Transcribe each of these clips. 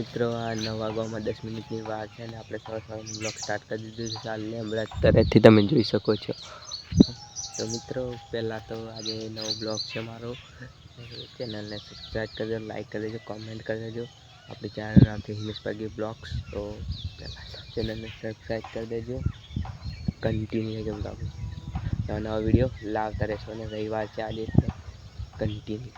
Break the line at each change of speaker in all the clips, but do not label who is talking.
મિત્રો, આ નવ વાગવામાં દસ મિનિટની વાર છે અને આપણે સવાર સવારનું બ્લોગ સ્ટાર્ટ કરી દીધું છે. ચાલને, હમણાં તરતથી તમે જોઈ શકો છો. તો મિત્રો, પહેલાં તો આજે નવો બ્લોગ છે મારો. ચેનલને સબસ્ક્રાઈબ કરી દેજો લાઇક કરી દેજો કોમેન્ટ કરી દેજો આપણી ચેનલ નામ છે હિમેશ પાગી બ્લોગ્સ તો પહેલાં ચેનલને સબસ્ક્રાઈબ કરી દેજો. કન્ટિન્યુ રહેજો બ્લોગ નવા નવા વીડિયો લાવતા રહેશો અને રવિવાર છે. આજે કન્ટિન્યુ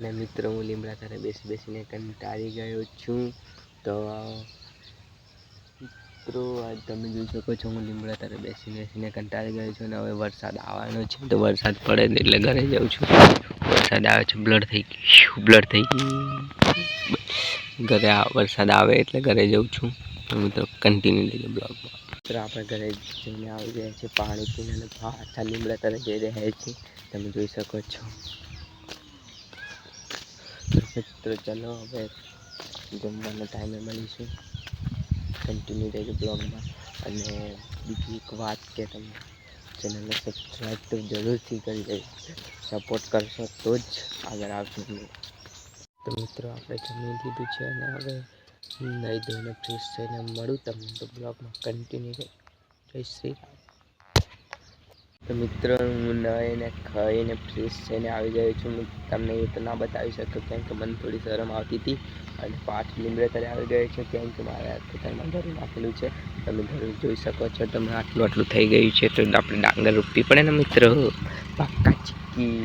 અને મિત્રો હું લીમડા તારે બેસી બેસીને કંટાળી ગયો છું. તો મિત્રો તમે જોઈ શકો છો હું લીમડા તારે બેસી બેસીને કંટાળી ગયો છું અને હવે વરસાદ આવવાનો છે. તો વરસાદ પડે ને એટલે ઘરે જાઉં છું. વરસાદ આવે છે બ્લડ થઈ ગયું બ્લડ થઈ ગયું ઘરે વરસાદ આવે એટલે ઘરે જાઉં છું. મિત્રો કન્ટિન્યુ લેજો બ્લોગમાં મિત્રો, આપણે ઘરે જઈને આવી ગયા છીએ પાણી પીને અને પાછા લીમડા તરફ જઈ રહ્યા છીએ. તમે જોઈ શકો છો. તો ચલો હવે જમવાના ટાઈમે મળીશું. કન્ટિન્યુ રહેજો બ્લોગમાં અને બીજી એક વાત કે તમે ચેનલને સબસ્ક્રાઈબ તો જરૂરથી કરી દેજો સપોર્ટ કરશો તો જ આગળ આવશે તો મિત્રો, આપણે જમી લીધું છે અને હવે નહીં ધોઈને ફ્રેશ થઈને મળું તમને તો બ્લોગમાં કન્ટિન્યુ જય શ્રી રામ. તો મિત્રો હું નહીને ખાઈને ફ્રેશ થઈને આવી ગયો છું. હું તમને એ તો ના બતાવી શકું કેમ કે મને થોડી શરમ આવતી હતી. અને પાઠ લીમડે તરે આવી ગયો છું કેમ કે મારે ખેતરમાં ઘરું નાખેલું છે. તમે ઘરું જોઈ શકો છો તમે આટલું આટલું થઈ ગયું છે. તો આપણે ડાંગર રોપવી પડે ને મિત્રો? પાક્કા ચીકી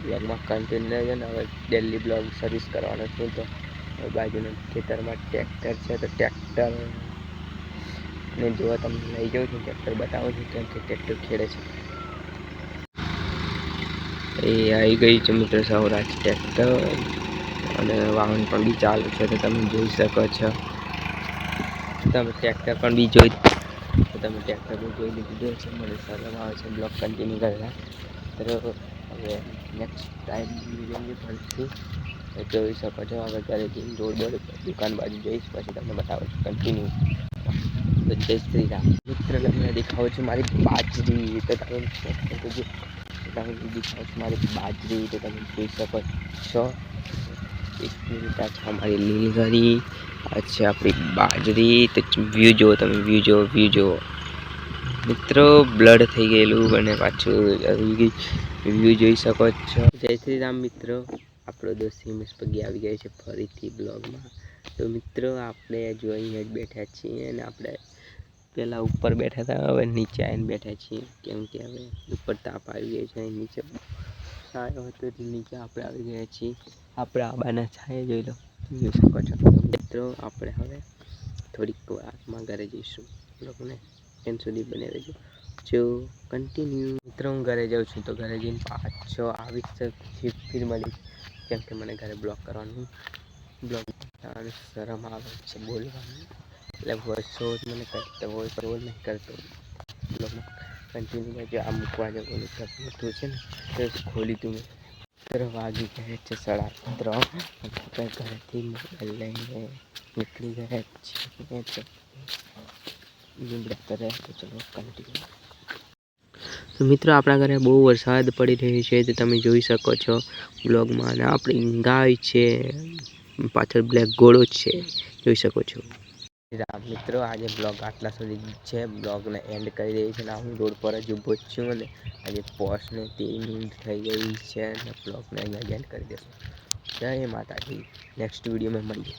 બ્લોગમાં કન્ટિન્યુ છે ને હવે ડેલી બ્લોગ સર્વિસ કરવાનો છું. તો બાજુના ખેતરમાં ટ્રેક્ટર છે તો ટ્રેક્ટર ને જોવા તમને લઈ જાઉં છું ટ્રેક્ટર બતાવું છું, કેમ કે ટ્રેક્ટર ખેડે છે. એ આવી ગઈ છે મિત્ર સૌરાજ ટ્રેક્ટર અને વાહન પણ બી ચાલુ છે, તો તમે જોઈ શકો છો. તમે ટ્રેક્ટર પણ બી જોઈ તમે ટ્રેક્ટર બી જોઈ લીધું છે, મને સરમ આવે છે બ્લોક કન્ટિન્યુ કરેલા તો હવે નેક્સ્ટ ટાઈમ વીડિયો ફરીથી જોઈ શકો છો, હવે ઘરે જઈને રોડ બોડ દુકાન બાજુ જઈશ, પછી તમને બતાવું છું કન્ટિન્યુ જય શ્રી રામ. મિત્ર તમને દેખાવ છે મારી બાજરી. તો તમે તમે દેખાવ છો મારી બાજરી. તો તમે જોઈ શકો છો. એક મિનિટ આ છે અમારી લીલગરી. આ આપણી બાજરી. તો વ્યૂ જુઓ તમે વ્યૂ જુઓ વ્યૂ જુઓ. મિત્રો બ્લડ થઈ ગયેલું અને પાછું વ્યૂ જોઈ શકો છો. જય શ્રી રામ, મિત્રો. આપણો દોસ્ત હિમેશ પગી આવી ગયો છે ફરીથી બ્લોગમાં. તો મિત્રો, આપણે જો અહીંયા જ બેઠા છીએ અને આપણે પહેલાં ઉપર બેઠા હતા હવે નીચે આવીને બેઠા છીએ. કેમ કે હવે ઉપર તાપ આવી ગયો છે નીચે. છાયો હતો એટલે નીચે આપણે આવી ગયા છીએ. આપણે આબાના છાયે જોઈ લો. જોઈ શકો છો. મિત્રો, આપણે હવે થોડીક વારમાં ઘરે જઈશું. લોકોને એમ સુધી બને રહેજો જો કન્ટિન્યુ મિત્રો, હું ઘરે જાઉં છું તો ઘરે જઈને પાછો આવી જ ફીર મળી કેમ કે મને ઘરે બ્લોક કરવાનું. બ્લોગ શરમ આવે છે બોલવાનું. એટલે વોઇસ શો મને કરતો વોઇસ શો નહીં કરતો બ્લોગમાં કન્ટિન્યુ રહેજો આ મૂકવા જવાનું મોટું છે ને તો ખોલી તું મેં ત્રણ વાગી ગયા છે સાડા ત્રણ આપણે ઘરેથી મોબાઈલ લઈને નીકળી ગયા છીએ તો મિત્રો, આપણા ઘરે બહુ વરસાદ પડી રહ્યો છે, તો તમે જોઈ શકો છો, બ્લોગમાં અને આપણી ગાય છે, પાછળ બ્લેક ઘોડો છે, જોઈ શકો છો. રામ, મિત્રો, આજે બ્લોગ આટલા સુધી છે. બ્લોગને એન્ડ કરી રહી છે અને હું રોડ પર જ ઊભો છું અને આજે પોસ્ટને તેર મિનિટ થઈ ગઈ છે અને બ્લોગને અહીંયા એન્ડ કરી દઈશું જય માતાજી. નેક્સ્ટ વિડીયોમાં મળીએ.